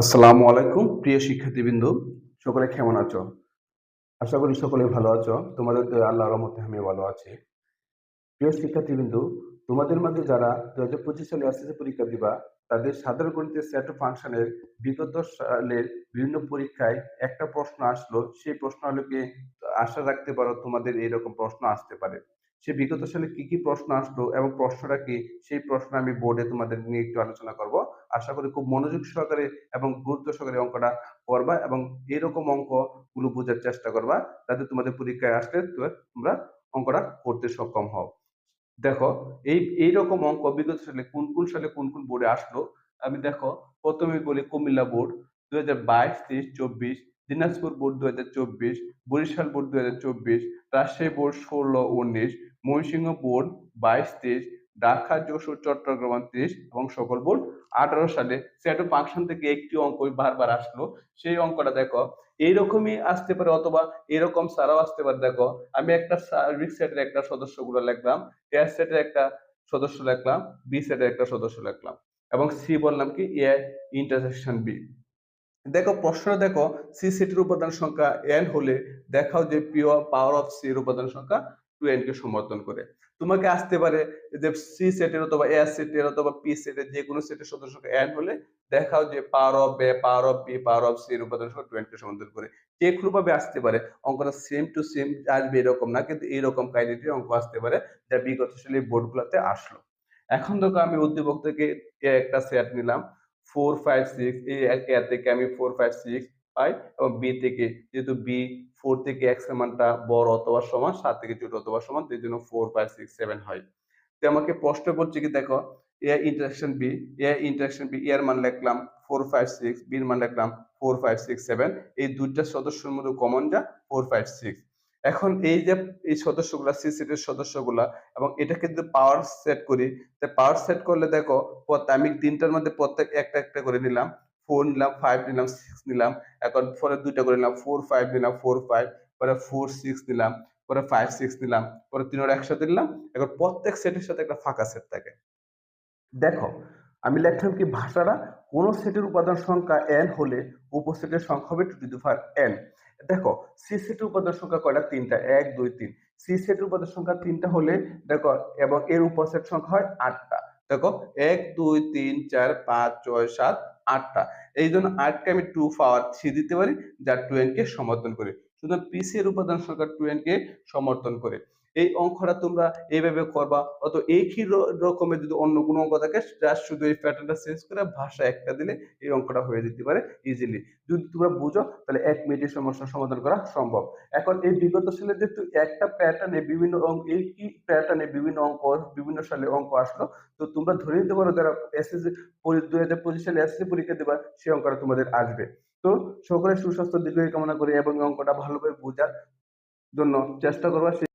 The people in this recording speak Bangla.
আসসালামু আলাইকুম, প্রিয় শিক্ষার্থীবৃন্দ। সকলে কেমন আছো? আশা করি সকলে ভালো আছো। তোমাদের দয়ায় আল্লাহর রহমতে আমি ভালো আছি। প্রিয় শিক্ষার্থীবৃন্দ, তোমাদের মাঝে যারা দু হাজার পঁচিশ সালে এসএসসি পরীক্ষা দিবা, তাদের সাধারণ গণিতের সেট ফাংশনের বিগত সালের বিভিন্ন পরীক্ষায় একটা প্রশ্ন আসলো। সেই প্রশ্ন আলোকে আশা রাখতে পারো তোমাদের এরকম প্রশ্ন আসতে পারে। সে বিগত সালে কি কি প্রশ্ন আসলো এবং প্রশ্নটা কি, সেই প্রশ্ন আমি বোর্ডে তোমাদের নিয়ে একটু আলোচনা করব। আশা করি খুব মনোযোগ সহকারে এবং গুরুত্ব সহকারে অঙ্কটা করবা এবং এরকম অঙ্কগুলো বোঝার চেষ্টা করবা যাতে তোমাদের পরীক্ষায় আসলে তোমরা অঙ্কটা করতে সক্ষম হও। দেখো, এই, এইরকম অঙ্ক বিগত সালে কোন কোন সালে কোন কোন বোর্ডে আসলো, আমি দেখো প্রথমে বলি কুমিল্লা বোর্ড দুই হাজার বাইশ তেইশ চব্বিশ, দিনাজপুর বোর্ড দুই হাজার চব্বিশ, বরিশাল বোর্ড দুই হাজার চব্বিশ, রাজশাহী বোর্ড ষোলো, উনিশ, ময়মনসিংহ বোর্ড বাইশ তেইশ ঢাকা, যশোর, চট্টগ্রাম তেইশ এবং সকল বোর্ড আঠারো সালে। সেট ফাংশন থেকে একটি অঙ্ক বারবার আসলো। সেই অঙ্কটা দেখো, এইরকমই আসতে পারে অথবা এরকম সারাও আসতে পারে। দেখো, আমি একটা সার্ভিস সেটের একটা সদস্য সদস্যগুলো লিখলাম এ সেটের একটা সদস্য লিখলাম বি সেটের একটা সদস্য লিখলাম এবং সি বললাম কি এ ইন্টারসেকশন বি দেখো, প্রশ্ন দেখো সি সেটের উপাদান সংখ্যা এন হলে দেখাও যে পিওর পাওয়ার অফ সি এর উপাদান সংখ্যা টু এন কে সমর্থন করে। তোমাকে আসতে পারে যে সি সেটের অথবা এ সেটের অথবা পি সেটের যে কোনো সেটের সদস্য সংখ্যা এন হলে দেখাও যে power of B power of P power of C এর উপাদান সংখ্যা টু এন কে সমর্থন করে। যে কোনো ভাবে আসতে পারে, অঙ্কটা সেম টু সেম আসবে এরকম না, কিন্তু এইরকম কাইনেটির অঙ্ক আসতে পারে যা বিগত সালের বোর্ডগুলোতে আসলো। এখন দেখো, আমি উদ্দীপক থেকে একটা সেট নিলাম। ফোর ফাইভ সিক্স এ থেকে আমি ফোর ফাইভ সিক্স পাই এবং বি থেকে যেহেতু বি ফোর থেকে এক্সের মানটা বড় অথবা সমান, সাত থেকে ছোট অথবা সমান সেই জন্য ফোর ফাইভ সিক্স সেভেন হয়। তো আমাকে প্রশ্ন করছে কি, দেখো A intersection B A intersection B এর মান লিখলাম ফোর ফাইভ সিক্স বির মান লিখলাম ফোর ফাইভ সিক্স সেভেন এই দুইটা সদস্যের মধ্যে কমন যা? ফোর ফাইভ সিক্স এখন এই যে এই সদস্যগুলা সি সেটের সদস্যগুলা এবং এটাকে যদি পাওয়ার সেট করি। তো পাওয়ার সেট করলে দেখো আমি তিনটার মধ্যে প্রত্যেক একটা একটা করে নিলাম। ফোর নিলাম ফাইভ নিলাম সিক্স নিলাম। এখন পরে দুইটা করে নিলাম ফোর ফাইভ নিলাম ফোর ফাইভ পরে ফোর সিক্স নিলাম, পরে ফাইভ সিক্স নিলাম, পরে তিনোর একসাথে নিলাম। এখন প্রত্যেক সেটের সাথে একটা ফাঁকা সেট থাকে। দেখো, আমি লিখলাম কি ভাষাটা কোন সেটের উপাদান সংখ্যা এন হলে উপসেটের সংখ্যা হবে টু টু পাওয়ার এন দেখো সি সেটের উপাদান সংখ্যা কয়টা? তিনটা। এক, দুই, তিন। সি সেটের উপাদান সংখ্যা তিনটা হলে, দেখো, এবং এর উপসেট সংখ্যা হয় আটটা। দেখো, এক, দুই, তিন, চার, পাঁচ, ছয়, সাত, আটটা। এই জন্য আটকে আমি টু পাওয়ার থ্রি দিতে পারি, যা টু এন কে সমর্থন করে। সুতরাং পিসি এর উপাদান সংখ্যা টু এন কে সমর্থন করে। এই অঙ্কটা তোমরা এইভাবে করবা। অত একই রকমের যদি অন্য কোনো অঙ্ক থাকে জাস্ট শুধু এই প্যাটার্নটা চেঞ্জ করে ভাষা একটা দিলে এই অঙ্কটা হয়ে যেতে পারে ইজিলি যদি তোমরা বুঝো, তাহলে এক মিনিটের সমস্যার সমাধান করা সম্ভব। এখন এই বিগত সালে যেহেতু একটা প্যাটার্নে বিভিন্ন অঙ্ক এই কি প্যাটার্নে বিভিন্ন অঙ্ক, বিভিন্ন সালে অঙ্ক আসলো, তো তোমরা ধরে নিতে পারো যারা এসএসসি দুই হাজার পঁচিশ সালে এসএসসি পরীক্ষা দেবা, সেই অঙ্কটা তোমাদের আসবে। তো সকলের সুস্বাস্থ্য দীর্ঘ কামনা করি এবং অঙ্কটা ভালোভাবে বোঝার জন্য চেষ্টা করবা।